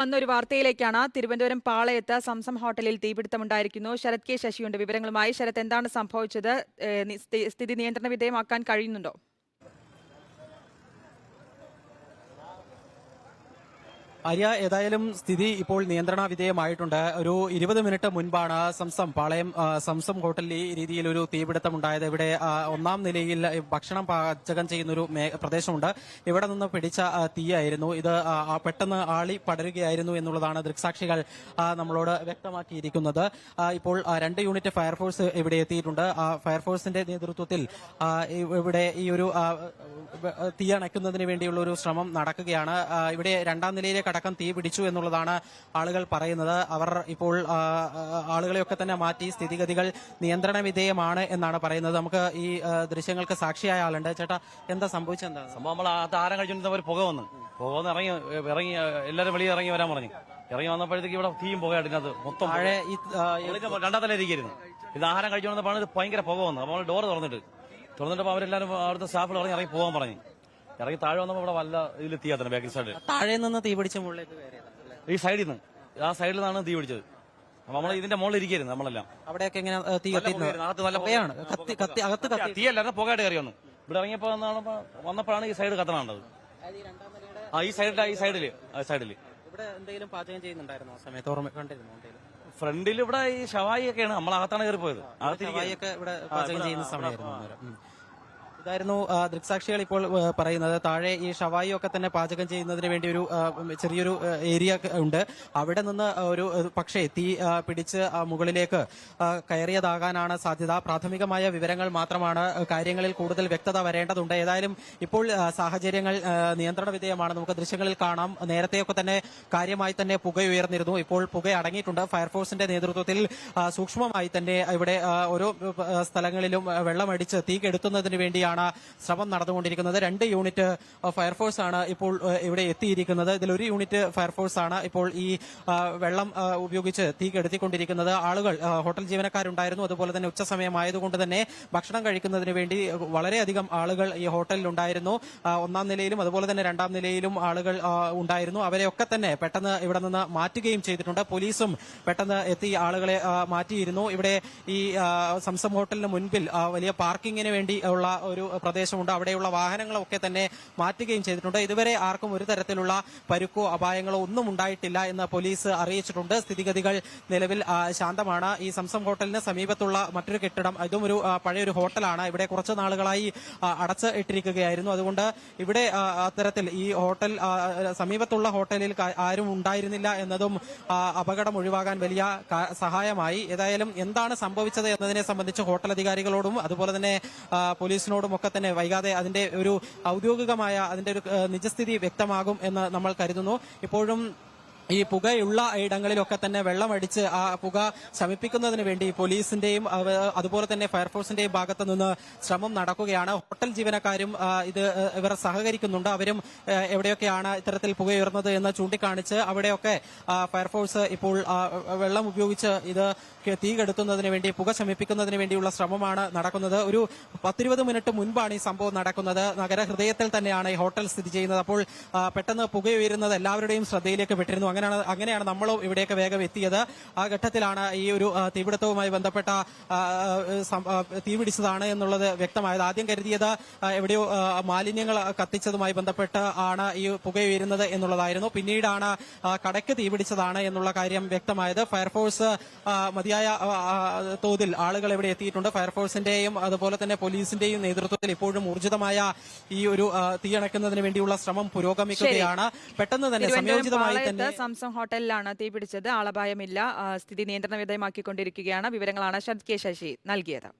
വന്നൊരു വാർത്തയിലേക്കാണ് തിരുവനന്തപുരം പാളയത്ത് സംസം ഹോട്ടലിൽ തീപിടുത്തമുണ്ടായിരിക്കുന്നു. ശരത് കെ ശശിയുണ്ട് വിവരങ്ങളുമായി. ശരത് എന്താണ് സംഭവിച്ചത്? സ്ഥിതി നിയന്ത്രണ വിധേയമാക്കാൻ കഴിയുന്നുണ്ടോ? ആര്യ ഏതായാലും സ്ഥിതി ഇപ്പോൾ നിയന്ത്രണ വിധേയമായിട്ടുണ്ട്. ഒരു ഇരുപത് മിനിറ്റ് മുൻപാണ് സംസം പാളയം സംസം ഹോട്ടലിൽ ഈ രീതിയിൽ ഒരു തീപിടുത്തം ഉണ്ടായത്. ഇവിടെ ഒന്നാം നിലയിൽ ഭക്ഷണം പാചകം ചെയ്യുന്ന ഒരു പ്രദേശമുണ്ട്. ഇവിടെ നിന്ന് പിടിച്ച തീയായിരുന്നു. ഇത് പെട്ടെന്ന് ആളി പടരുകയായിരുന്നു എന്നുള്ളതാണ് ദൃക്സാക്ഷികൾ നമ്മളോട് വ്യക്തമാക്കിയിരിക്കുന്നത്. ഇപ്പോൾ രണ്ട് യൂണിറ്റ് ഫയർഫോഴ്സ് ഇവിടെ എത്തിയിട്ടുണ്ട്. ആ ഫയർഫോഴ്സിന്റെ നേതൃത്വത്തിൽ ഇവിടെ ഈ ഒരു തീയണയ്ക്കുന്നതിന് വേണ്ടിയുള്ള ഒരു ശ്രമം നടക്കുകയാണ്. ഇവിടെ രണ്ടാം നിലയിലേക്ക് അടക്കം തീ പിടിച്ചു എന്നുള്ളതാണ് ആളുകൾ പറയുന്നത്. അവർ ഇപ്പോൾ ആളുകളെയൊക്കെ തന്നെ മാറ്റി സ്ഥിതിഗതികൾ നിയന്ത്രണ വിധേയമാണ് എന്നാണ് പറയുന്നത്. നമുക്ക് ഈ ദൃശ്യങ്ങൾക്ക് സാക്ഷിയായ ആളുണ്ട്. ചേട്ടാ എന്താ സംഭവിച്ചെന്താ? സംഭവം നമ്മൾ ആ താരം കഴിച്ചിട്ട് ഒരു പുക വന്ന്. പുക വന്ന് ഇറങ്ങി ഇറങ്ങി എല്ലാവരും വെളിയിൽ ഇറങ്ങി വരാൻ പറഞ്ഞു. ഇറങ്ങി വന്നപ്പോഴത്തേക്ക് ഇവിടെ തീയും പുക. ഇതിനകത്ത് മൊത്തം രണ്ടാം തല ഇരിക്കുന്നു ഇത് ആഹാരം കഴിച്ചു വന്നപ്പോഴാണ് ഇത് ഭയങ്കര പുക വന്നു അപ്പോൾ ഡോർ തുറന്നിട്ട്. തുറന്നിട്ടപ്പോൾ അവരെല്ലാവരും അവിടുത്തെ സ്റ്റാഫിൽ ഇറങ്ങി ഇറങ്ങി പോകാൻ പറഞ്ഞു. ഇറങ്ങി താഴെ വന്നപ്പോൾ ഇവിടെ വല്ല ഇതിൽ തീയാത്തന്നെ ബാക്കിൽ സൈഡിൽ താഴെ നിന്ന് തീ പിടിച്ച മുകളിലേക്ക് കയറിയതാണ്? ഈ സൈഡിൽ നിന്ന് ആ സൈഡിൽ നിന്നാണ് തീ പിടിച്ചത്. നമ്മൾ നമ്മൾ ഇതിന്റെ മുകളിൽ ഇരിക്കുന്നു നമ്മളെല്ലാം. അവിടെയൊക്കെ എങ്ങനെ ആ, തീ അകത്ത് നല്ല പുകയാണ്. കത്തി കത്തി അകത്ത് കത്തി. തീയല്ല പുകയായിട്ട് കയറി വന്നു. ഇവിടെ ഇറങ്ങിയപ്പോ വന്നപ്പോഴാണ് ഈ സൈഡ് കത്തണുണ്ടത് ആ ഈ സൈഡിൽ ഈ സൈഡിൽ ആ സൈഡിൽ ഇവിടെ എന്തെങ്കിലും പാചകം ചെയ്യുന്നുണ്ടായിരുന്നോ? ആ സമയത്ത് ഓർമ്മ കണ്ടിരുന്നു എന്തെങ്കിലും? ഫ്രണ്ടിൽ ഇവിടെ ഈ ഷവായി ഒക്കെയാണ് നമ്മൾ അകത്താണ് കയറി പോയത് അകത്തിരിക്കുക ഷവായിയൊക്കെ ഇവിടെ പാചകം ചെയ്യുന്ന സമയമായിരുന്നു. ഇതായിരുന്നു ദൃക്സാക്ഷികൾ ഇപ്പോൾ പറയുന്നത്. താഴെ ഈ ഷവായി ഒക്കെ തന്നെ പാചകം ചെയ്യുന്നതിന് വേണ്ടി ഒരു ചെറിയൊരു ഏരിയ ഉണ്ട്. അവിടെ നിന്ന് ഒരു പക്ഷേ തീ പിടിച്ച് മുകളിലേക്ക് കയറിയതാകാനാണ് സാധ്യത. പ്രാഥമികമായ വിവരങ്ങൾ മാത്രമാണ് കാര്യങ്ങളിൽ കൂടുതൽ വ്യക്തത വരേണ്ടതുണ്ട്. ഏതായാലും ഇപ്പോൾ സാഹചര്യങ്ങൾ നിയന്ത്രണ വിധേയമാണ്. നമുക്ക് ദൃശ്യങ്ങളിൽ കാണാം. നേരത്തെയൊക്കെ തന്നെ കാര്യമായി തന്നെ പുക ഉയർന്നിരുന്നു. ഇപ്പോൾ പുക അടങ്ങിയിട്ടുണ്ട്. ഫയർഫോഴ്സിന്റെ നേതൃത്വത്തിൽ സൂക്ഷ്മമായി തന്നെ ഇവിടെ ഓരോ സ്ഥലങ്ങളിലും വെള്ളമടിച്ച് തീ കെടുത്തുന്നതിന് വേണ്ടിയാണ് ശ്രമം നടന്നുകൊണ്ടിരിക്കുന്നത്. രണ്ട് യൂണിറ്റ് ഫയർഫോഴ്സ് ആണ് ഇപ്പോൾ ഇവിടെ എത്തിയിരിക്കുന്നത്. ഇതിൽ ഒരു യൂണിറ്റ് ഫയർഫോഴ്സ് ആണ് ഇപ്പോൾ ഈ വെള്ളം ഉപയോഗിച്ച് തീ കെടുത്തിക്കൊണ്ടിരിക്കുന്നത്. ആളുകൾ ഹോട്ടൽ ജീവനക്കാരുണ്ടായിരുന്നു. അതുപോലെ തന്നെ ഉച്ചസമയമായതുകൊണ്ട് തന്നെ ഭക്ഷണം കഴിക്കുന്നതിന് വേണ്ടി വളരെയധികം ആളുകൾ ഈ ഹോട്ടലിൽ ഉണ്ടായിരുന്നു. ഒന്നാം നിലയിലും അതുപോലെ തന്നെ രണ്ടാം നിലയിലും ആളുകൾ ഉണ്ടായിരുന്നു. അവരെയൊക്കെ തന്നെ പെട്ടെന്ന് ഇവിടെ നിന്ന് മാറ്റുകയും ചെയ്തിട്ടുണ്ട്. പോലീസും പെട്ടെന്ന് എത്തി ആളുകളെ മാറ്റിയിരുന്നു. ഇവിടെ ഈ സംസം ഹോട്ടലിന് മുൻപിൽ വലിയ പാർക്കിങ്ങിന് വേണ്ടി ഉള്ള ഒരു പ്രദേശമുണ്ട്. അവിടെയുള്ള വാഹനങ്ങളൊക്കെ തന്നെ മാറ്റുകയും ചെയ്തിട്ടുണ്ട്. ഇതുവരെ ആർക്കും ഒരു തരത്തിലുള്ള പരുക്കോ അപായങ്ങളോ ഒന്നും ഉണ്ടായിട്ടില്ല എന്ന് പോലീസ് അറിയിച്ചിട്ടുണ്ട്. സ്ഥിതിഗതികൾ നിലവിൽ ശാന്തമാണ്. ഈ സംസം ഹോട്ടലിന് സമീപത്തുള്ള മറ്റൊരു കെട്ടിടം ഇതും ഒരു പഴയൊരു ഹോട്ടലാണ്. ഇവിടെ കുറച്ച് നാളുകളായി അടച്ചു ഇട്ടിരിക്കുകയായിരുന്നു അതുകൊണ്ട് ഇവിടെ അത്തരത്തിൽ ഈ ഹോട്ടൽ സമീപത്തുള്ള ഹോട്ടലിൽ ആരും ഉണ്ടായിരുന്നില്ല എന്നതും അപകടം ഒഴിവാകാൻ വലിയ സഹായമായി. ഏതായാലും എന്താണ് സംഭവിച്ചത് എന്നതിനെ സംബന്ധിച്ച് ഹോട്ടൽ അധികാരികളോടും അതുപോലെ തന്നെ ആ, പോലീസിനോടും ഒക്കെ തന്നെ വൈകാതെ അതിന്റെ ഒരു ഔദ്യോഗികമായ അതിന്റെ ഒരു നിജസ്ഥിതി വ്യക്തമാകും എന്ന് നമ്മൾ കരുതുന്നു. ഇപ്പോഴും ഈ പുകയുള്ള ഇടങ്ങളിലൊക്കെ തന്നെ വെള്ളമടിച്ച് ആ പുക ശമിപ്പിക്കുന്നതിന് വേണ്ടി പോലീസിന്റെയും അതുപോലെ തന്നെ ഫയർഫോഴ്സിന്റെയും ഭാഗത്തു നിന്ന് ശ്രമം നടക്കുകയാണ്. ഹോട്ടൽ ജീവനക്കാരും ഇത് ഇവർ സഹകരിക്കുന്നുണ്ട്. അവരും എവിടെയൊക്കെയാണ് ഇത്തരത്തിൽ പുകയുയർന്നത് എന്ന് ചൂണ്ടിക്കാണിച്ച് അവിടെയൊക്കെ ഫയർഫോഴ്സ് ഇപ്പോൾ വെള്ളം ഉപയോഗിച്ച് ഇത് തീ കെടുത്തുന്നതിന് വേണ്ടി പുക ശമിപ്പിക്കുന്നതിന് വേണ്ടിയുള്ള ശ്രമമാണ് നടക്കുന്നത്. ഒരു പത്തിരുപത് മിനിറ്റ് മുൻപാണ് ഈ സംഭവം നടക്കുന്നത്. നഗരഹൃദയത്തിൽ തന്നെയാണ് ഈ ഹോട്ടൽ സ്ഥിതി ചെയ്യുന്നത്. അപ്പോൾ പെട്ടെന്ന് പുകയുയരുന്നത് എല്ലാവരുടെയും ശ്രദ്ധയിലേക്ക് പെട്ടിരുന്നു. അങ്ങനെയാണ് അങ്ങനെയാണ് നമ്മളും ഇവിടെയൊക്കെ വേഗം എത്തിയത്. ആ ഘട്ടത്തിലാണ് ഈ ഒരു തീപിടുത്തവുമായി ബന്ധപ്പെട്ട തീപിടിച്ചതാണ് എന്നുള്ളത് വ്യക്തമായത്. ആദ്യം കരുതിയത് എവിടെയോ മാലിന്യങ്ങൾ കത്തിച്ചതുമായി ബന്ധപ്പെട്ട് ആണ് ഈ പുകയുയരുന്നത് എന്നുള്ളതായിരുന്നു. പിന്നീടാണ് കടയ്ക്ക് തീപിടിച്ചതാണ് എന്നുള്ള കാര്യം വ്യക്തമായത്. ഫയർഫോഴ്സ് മതിയായ തോതിൽ ആളുകൾ ഇവിടെ എത്തിയിട്ടുണ്ട്. ഫയർഫോഴ്സിന്റെയും അതുപോലെ തന്നെ പോലീസിന്റെയും നേതൃത്വത്തിൽ ഇപ്പോഴും ഊർജിതമായ ഈ ഒരു തീയണക്കുന്നതിന് വേണ്ടിയുള്ള ശ്രമം പുരോഗമിക്കുകയാണ്. പെട്ടെന്ന് തന്നെ സംയോജിതമായി തന്നെ സംസം ഹോട്ടലിലാണ് തീ പിടിച്ചത്. ആളപായമില്ല. സ്ഥിതി നിയന്ത്രണ വിധേയമാക്കിക്കൊണ്ടിരിക്കുകയാണ് വിവരങ്ങളാണ് ശരത് കെ ശശി നൽകിയത്.